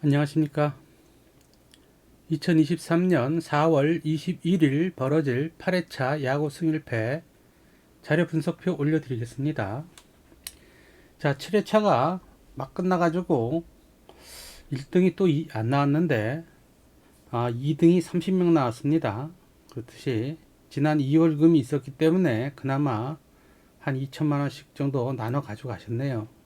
안녕하십니까. 2023년 4월 21일 벌어질 8회차 야구 승일패 자료 분석표 올려드리겠습니다. 자, 7회차가 막 끝나가지고 1등이 또 안 나왔는데, 아, 2등이 30명 나왔습니다. 그렇듯이 지난 2월금이 있었기 때문에 그나마 한 2천만 원씩 정도 나눠 가지고 가셨네요.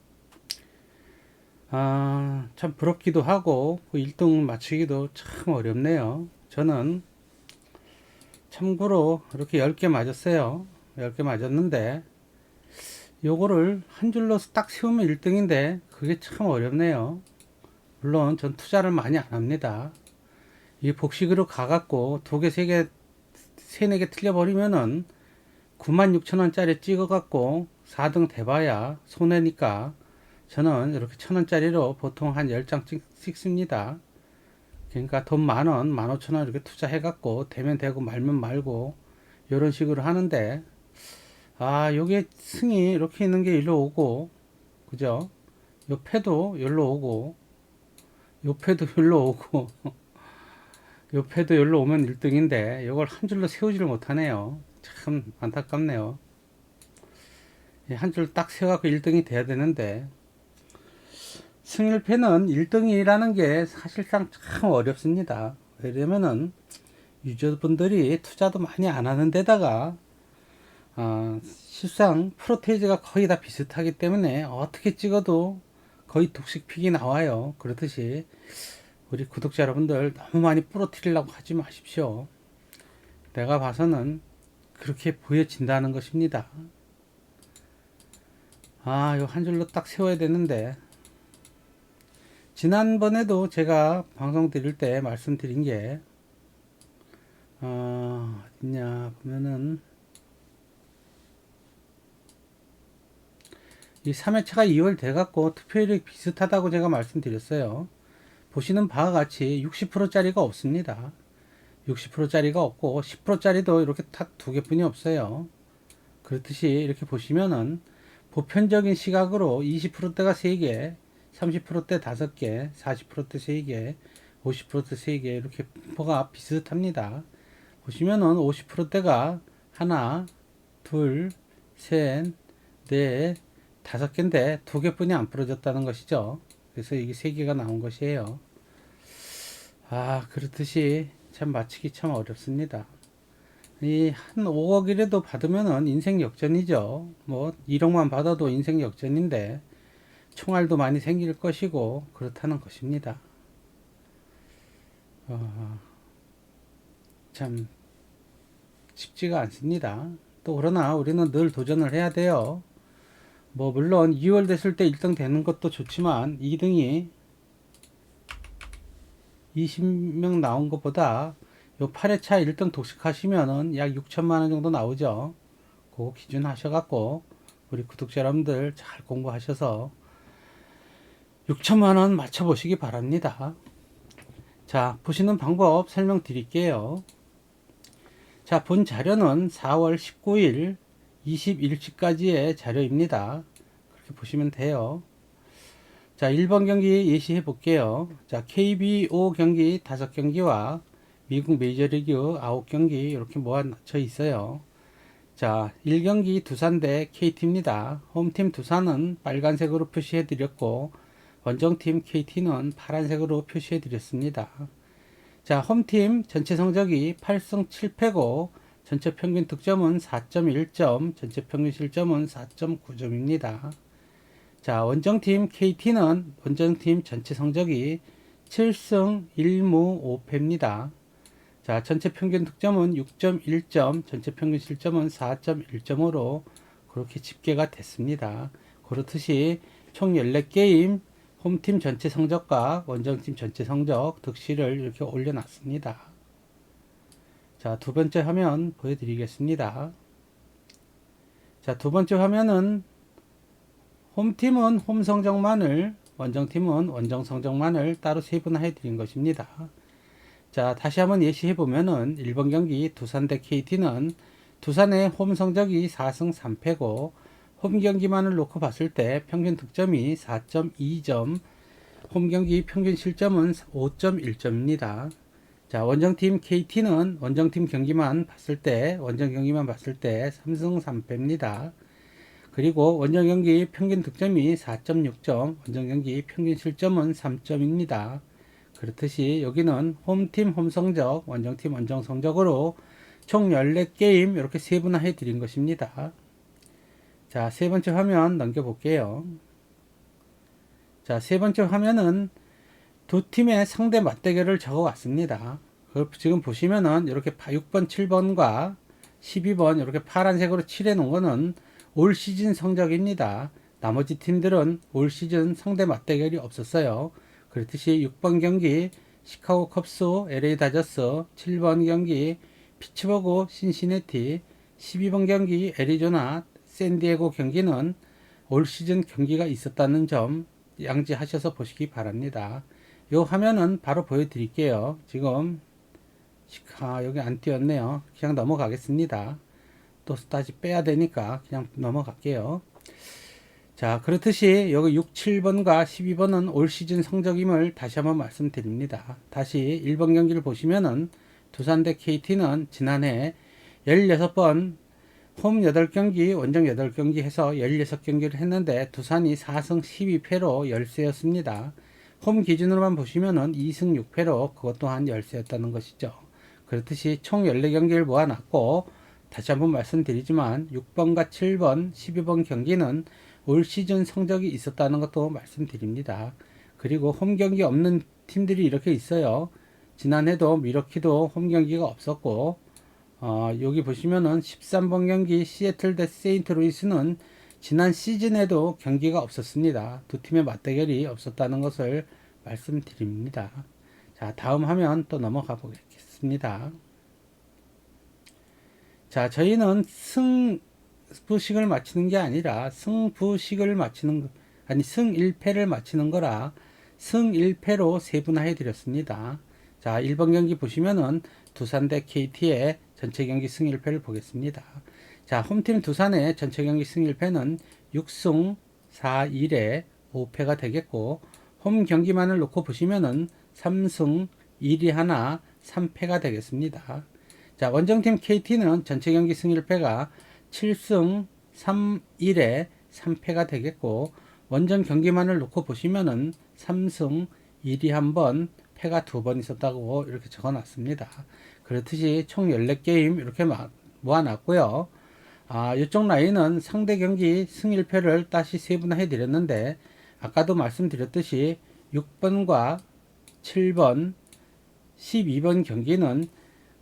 아, 참 부럽기도 하고 그 1등 맞추기도 참 어렵네요. 저는 참고로 이렇게 10개 맞았어요. 10개 맞았는데 요거를 한 줄로 딱 세우면 1등인데 그게 참 어렵네요. 물론 전 투자를 많이 안 합니다. 이 복식으로 가갖고 두 개, 세 개, 세네 개 틀려버리면은 96,000원짜리 찍어갖고 4등 돼봐야 손해니까 저는 이렇게 천 원짜리로 보통 한 10장 찍, 찍습니다. 그러니까 돈 만 원, 만 오천 원 이렇게 투자해갖고 되면 되고 말면 말고 이런 식으로 하는데 아 요게 승이 이렇게 있는 게 일로 오고 그죠? 요 패도 여기로 오고 요 패도 여기로 오고 요 패도 여기로 오면 1등인데 요걸 한 줄로 세우지를 못하네요. 참 안타깝네요. 한 줄 딱 세워갖고 1등이 돼야 되는데 승일패는 1등이라는 게 사실상 참 어렵습니다. 왜냐면은 유저분들이 투자도 많이 안 하는 데다가 어, 실상 프로테이즈가 거의 다 비슷하기 때문에 어떻게 찍어도 거의 독식 픽이 나와요. 그렇듯이 우리 구독자 여러분들 너무 많이 부러뜨리려고 하지 마십시오. 내가 봐서는 그렇게 보여진다는 것입니다. 아, 요 한 줄로 딱 세워야 되는데 지난번에도 제가 방송 드릴 때 말씀드린 게, 어, 어딨냐, 보면은, 이 3회차가 2월 돼갖고 투표율이 비슷하다고 제가 말씀드렸어요. 보시는 바와 같이 60%짜리가 없습니다. 60%짜리가 없고 10%짜리도 이렇게 딱 두 개뿐이 없어요. 그렇듯이 이렇게 보시면은 보편적인 시각으로 20%대가 3개, 30%대 5개, 40%대 3개, 50%대 3개 이렇게 분포가 비슷합니다. 보시면은 50%대가 하나, 둘, 셋, 넷, 다섯 개인데 두 개뿐이 안 풀어졌다는 것이죠. 그래서 이게 세 개가 나온 것이에요. 아, 그렇듯이 참 맞히기 참 어렵습니다. 이 한 5억이라도 받으면은 인생 역전이죠. 뭐 1억만 받아도 인생 역전인데 총알도 많이 생길 것이고 그렇다는 것입니다. 어, 참 쉽지가 않습니다. 또 그러나 우리는 늘 도전을 해야 돼요. 뭐 물론 2월 됐을 때 1등 되는 것도 좋지만 2등이 20명 나온 것보다 요 8회차 1등 독식하시면은 약 6천만 원 정도 나오죠. 그거 기준 하셔갖고 우리 구독자 여러분들 잘 공부하셔서 6천만 원 맞춰 보시기 바랍니다. 자, 보시는 방법 설명드릴게요. 자, 본 자료는 4월 19일 21시까지의 자료입니다. 그렇게 보시면 돼요. 자, 1번 경기 예시해 볼게요. 자, KBO 경기 5경기와 미국 메이저리그 9경기 이렇게 모아져 있어요. 자, 1경기 두산 대 KT입니다. 홈팀 두산은 빨간색으로 표시해 드렸고 원정팀 KT는 파란색으로 표시해 드렸습니다. 자, 홈팀 전체 성적이 8승 7패고 전체 평균 득점은 4.1점, 전체 평균 실점은 4.9점입니다. 자, 원정팀 KT는 원정팀 전체 성적이 7승 1무 5패입니다. 자, 전체 평균 득점은 6.1점, 전체 평균 실점은 4.1점으로 그렇게 집계가 됐습니다. 그렇듯이 총 14게임 홈팀 전체 성적과 원정팀 전체 성적 득실을 이렇게 올려놨습니다. 자, 두 번째 화면 보여드리겠습니다. 자, 두 번째 화면은 홈팀은 홈 성적만을, 원정팀은 원정 성적만을 따로 세분화해 드린 것입니다. 자, 다시 한번 예시해 보면은 1번 경기 두산 대 KT는 두산의 홈 성적이 4승 3패고 홈 경기만을 놓고 봤을 때 평균 득점이 4.2점, 홈 경기 평균 실점은 5.1점입니다. 자, 원정팀 KT는 원정팀 경기만 봤을 때, 원정 경기만 봤을 때 3승 3패입니다. 그리고 원정 경기 평균 득점이 4.6점, 원정 경기 평균 실점은 3점입니다. 그렇듯이 여기는 홈팀 홈 성적, 원정팀 원정 성적으로 총 14게임 이렇게 세분화해 드린 것입니다. 자, 세 번째 화면 넘겨볼게요. 자, 세 번째 화면은 두 팀의 상대 맞대결을 적어 왔습니다. 지금 보시면은 이렇게 6번, 7번과 12번 이렇게 파란색으로 칠해 놓은 거는 올 시즌 성적입니다. 나머지 팀들은 올 시즌 상대 맞대결이 없었어요. 그렇듯이 6번 경기 시카고 컵스, LA 다저스, 7번 경기 피츠버그, 신시내티, 12번 경기 애리조나, 샌디에고 경기는 올 시즌 경기가 있었다는 점 양지하셔서 보시기 바랍니다. 이 화면은 바로 보여드릴게요. 지금 아, 여기 안 띄었네요. 그냥 넘어가겠습니다. 또 다시 빼야 되니까 그냥 넘어갈게요. 자, 그렇듯이 여기 6, 7번과 12번은 올 시즌 성적임을 다시 한번 말씀드립니다. 다시 1번 경기를 보시면은 두산 대 KT는 지난해 16번 홈 8경기, 원정 8경기 해서 16경기를 했는데 두산이 4승 12패로 열세였습니다. 홈 기준으로만 보시면은 2승 6패로 그것 또한 열세였다는 것이죠. 그렇듯이 총 14경기를 모아놨고 다시 한번 말씀드리지만 6번과 7번, 12번 경기는 올 시즌 성적이 있었다는 것도 말씀드립니다. 그리고 홈 경기 없는 팀들이 이렇게 있어요. 지난해도 미러키도 홈 경기가 없었고 어, 여기 보시면은 13번 경기 시애틀 대 세인트 루이스는 지난 시즌에도 경기가 없었습니다. 두 팀의 맞대결이 없었다는 것을 말씀드립니다. 자, 다음 화면 또 넘어가 보겠습니다. 자, 저희는 승부식을 맞추는 게 아니라 승부식을 맞추는 아니 승 1패를 맞추는 거라 승 1패로 세분화해 드렸습니다. 자, 1번 경기 보시면은 두산 대 KT의 전체 경기 승 1패를 보겠습니다. 자, 홈팀 두산의 전체 경기 승 1패는 6승 4일에 5패가 되겠고 홈 경기만을 놓고 보시면은 3승 1위 하나 3패가 되겠습니다. 자, 원정팀 KT는 전체 경기 승 1패가 7승 3일에 3패가 되겠고 원정 경기만을 놓고 보시면은 3승 1위 한번 패가 두 번 있었다고 이렇게 적어 놨습니다. 그렇듯이 총 14게임 이렇게 모아놨고요. 아, 이쪽 라인은 상대 경기 승일패를 다시 세분화해 드렸는데 아까도 말씀드렸듯이 6번과 7번, 12번 경기는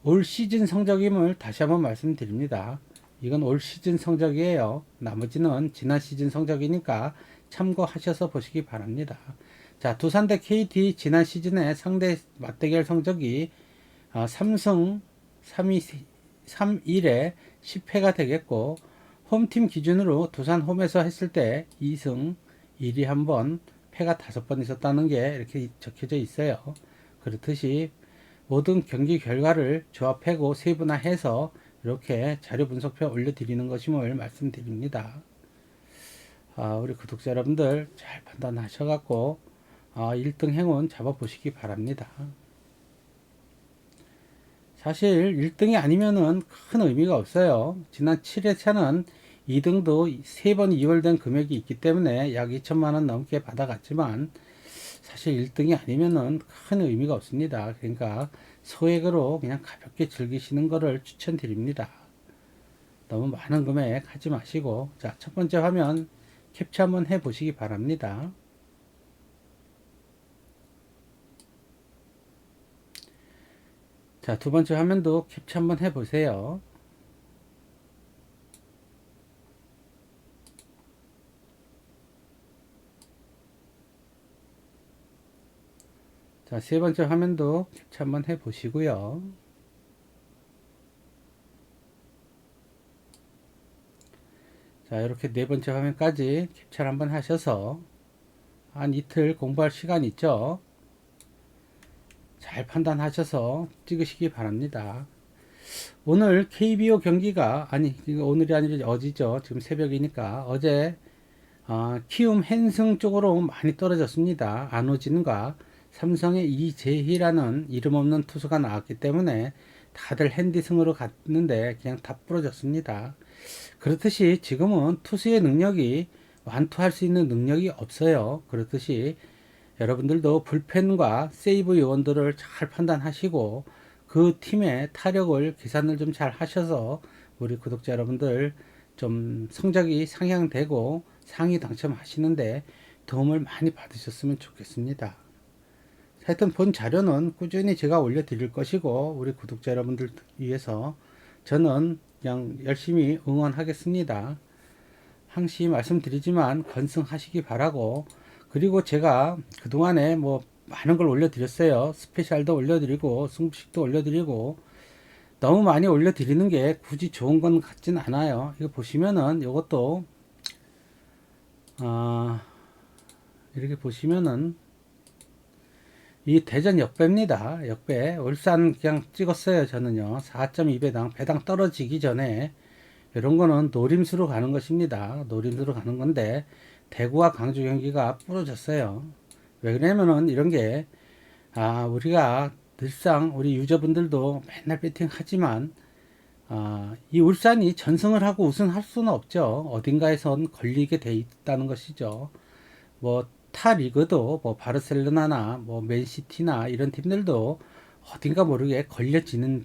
올 시즌 성적임을 다시 한번 말씀드립니다. 이건 올 시즌 성적이에요. 나머지는 지난 시즌 성적이니까 참고하셔서 보시기 바랍니다. 자, 두산 대 KT 지난 시즌에 상대 맞대결 성적이 어, 3승 3위 3일에 10패가 되겠고 홈팀 기준으로 두산 홈에서 했을 때 2승 1위 한번 패가 5번 있었다는 게 이렇게 적혀져 있어요. 그렇듯이 모든 경기 결과를 조합하고 세분화해서 이렇게 자료 분석표 올려드리는 것임을 말씀드립니다. 아, 우리 구독자 여러분들 잘 판단하셔갖고 아, 1등 행운 잡아보시기 바랍니다. 사실 1등이 아니면은 큰 의미가 없어요. 지난 7회차는 2등도 3번 2월된 금액이 있기 때문에 약 2천만원 넘게 받아갔지만 사실 1등이 아니면은 큰 의미가 없습니다. 그러니까 소액으로 그냥 가볍게 즐기시는 것을 추천드립니다. 너무 많은 금액 하지 마시고 자, 첫 번째 화면 캡처 한번 해 보시기 바랍니다. 자, 두 번째 화면도 캡처 한번 해 보세요. 자, 세 번째 화면도 캡처 한번 해 보시고요. 자, 이렇게 네 번째 화면까지 캡처를 한번 하셔서 한 이틀 공부할 시간 있죠? 잘 판단하셔서 찍으시기 바랍니다. 오늘 KBO 경기가 아니 오늘이 아니라 어제죠. 지금 새벽이니까 어제 어, 키움 헨승 쪽으로 많이 떨어졌습니다. 안호진과 삼성의 이재희라는 이름 없는 투수가 나왔기 때문에 다들 핸디승으로 갔는데 그냥 다 부러졌습니다. 그렇듯이 지금은 투수의 능력이 완투할 수 있는 능력이 없어요. 그렇듯이 여러분들도 불펜과 세이브 요원들을 잘 판단하시고 그 팀의 타력을 계산을 좀 잘 하셔서 우리 구독자 여러분들 좀 성적이 상향되고 상위 당첨하시는데 도움을 많이 받으셨으면 좋겠습니다. 하여튼 본 자료는 꾸준히 제가 올려드릴 것이고 우리 구독자 여러분들 위해서 저는 그냥 열심히 응원하겠습니다. 항시 말씀드리지만 건승하시기 바라고 그리고 제가 그동안에 뭐 많은 걸 올려드렸어요. 스페셜도 올려드리고 승부식도 올려드리고 너무 많이 올려드리는 게 굳이 좋은 건 같진 않아요. 이거 보시면은 이것도 아 이렇게 보시면은 이 대전 역배입니다. 역배. 울산 그냥 찍었어요. 저는요. 4.2배당. 배당 떨어지기 전에 이런 거는 노림수로 가는 것입니다. 노림수로 가는 건데 대구와 광주 경기가 부러졌어요. 왜 그러냐면은 이런 게 아, 우리가 늘상 우리 유저분들도 맨날 배팅 하지만 아, 이 울산이 전승을 하고 우승할 수는 없죠. 어딘가에선 걸리게 돼 있다는 것이죠. 뭐 타 리그도 뭐 바르셀로나나 뭐 맨시티나 이런 팀들도 어딘가 모르게 걸려지는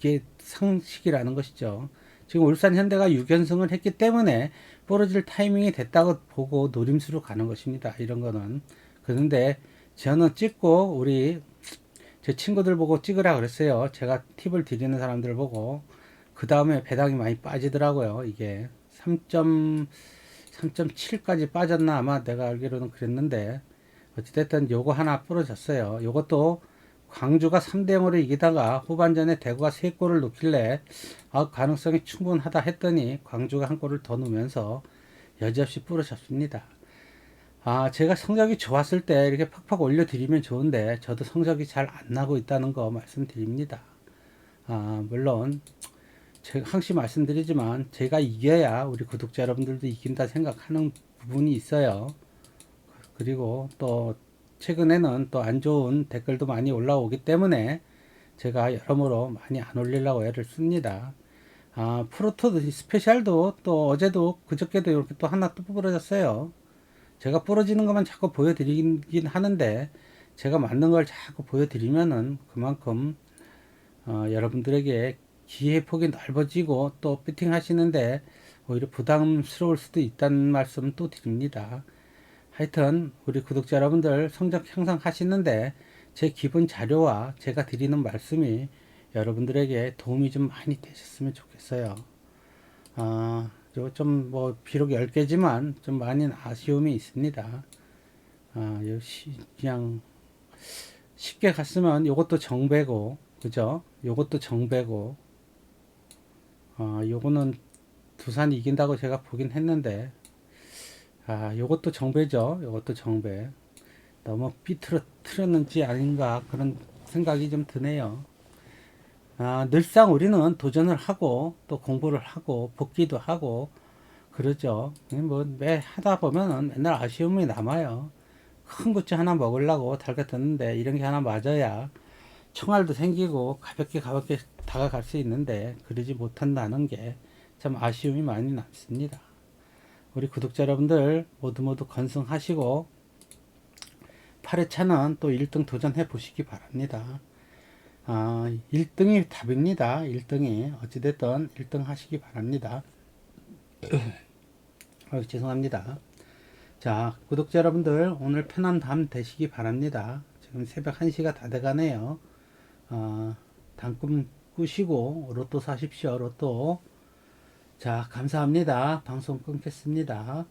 게 상식이라는 것이죠. 지금 울산 현대가 6연승을 했기 때문에 부러질 타이밍이 됐다고 보고 노림수로 가는 것입니다. 이런 거는. 그런데 저는 찍고 우리 제 친구들 보고 찍으라 그랬어요. 제가 팁을 드리는 사람들 보고 그 다음에 배당이 많이 빠지더라고요. 이게 3. 3.7까지 빠졌나 아마 내가 알기로는 그랬는데 어찌됐든 요거 하나 부러졌어요. 요것도 광주가 3대 0으로 이기다가 후반전에 대구가 3골을 넣길래 아, 가능성이 충분하다 했더니 광주가 한 골을 더 넣으면서 여지없이 부러졌습니다. 아, 제가 성적이 좋았을 때 이렇게 팍팍 올려드리면 좋은데 저도 성적이 잘 안 나고 있다는 거 말씀드립니다. 아, 물론 제가 항시 말씀드리지만 제가 이겨야 우리 구독자 여러분들도 이긴다 생각하는 부분이 있어요. 그리고 또 최근에는 또 안 좋은 댓글도 많이 올라오기 때문에 제가 여러모로 많이 안 올리려고 애를 씁니다. 아, 프로토 스페셜도 또 어제도 그저께도 이렇게 또 하나 또 부러졌어요. 제가 부러지는 것만 자꾸 보여드리긴 하는데 제가 맞는 걸 자꾸 보여드리면은 그만큼 어, 여러분들에게 기회 폭이 넓어지고 또 배팅 하시는데 오히려 부담스러울 수도 있다는 말씀 또 드립니다. 하여튼 우리 구독자 여러분들 성적 향상하시는데 제 기본 자료와 제가 드리는 말씀이 여러분들에게 도움이 좀 많이 되셨으면 좋겠어요. 아, 좀뭐 비록 10개지만 좀 많은 아쉬움이 있습니다. 아, 그냥 쉽게 갔으면 이것도 정배고 그죠? 요것도 정배고 어, 요거는 두산이 이긴다고 제가 보긴 했는데 아 요것도 정배죠. 요것도 정배. 너무 삐뚤어뜨렸는지 아닌가 그런 생각이 좀 드네요. 아, 늘상 우리는 도전을 하고 또 공부를 하고 복귀도 하고 그러죠. 뭐매 하다 보면은 맨날 아쉬움이 남아요. 큰 구찌 하나 먹으려고 달걀떴는데 이런 게 하나 맞아야 총알도 생기고 가볍게 가볍게 다가갈 수 있는데 그러지 못한다는 게 참 아쉬움이 많이 남습니다. 우리 구독자 여러분들 모두 모두 건승하시고 8회차는 또 1등 도전해 보시기 바랍니다. 아, 1등이 답입니다. 1등이 어찌됐든 1등 하시기 바랍니다. 아, 죄송합니다. 자, 구독자 여러분들 오늘 편한 밤 되시기 바랍니다. 지금 새벽 1시가 다 돼가네요. 어, 단꿈 꾸시고 로또 사십시오. 로또. 자, 감사합니다. 방송 끊겠습니다.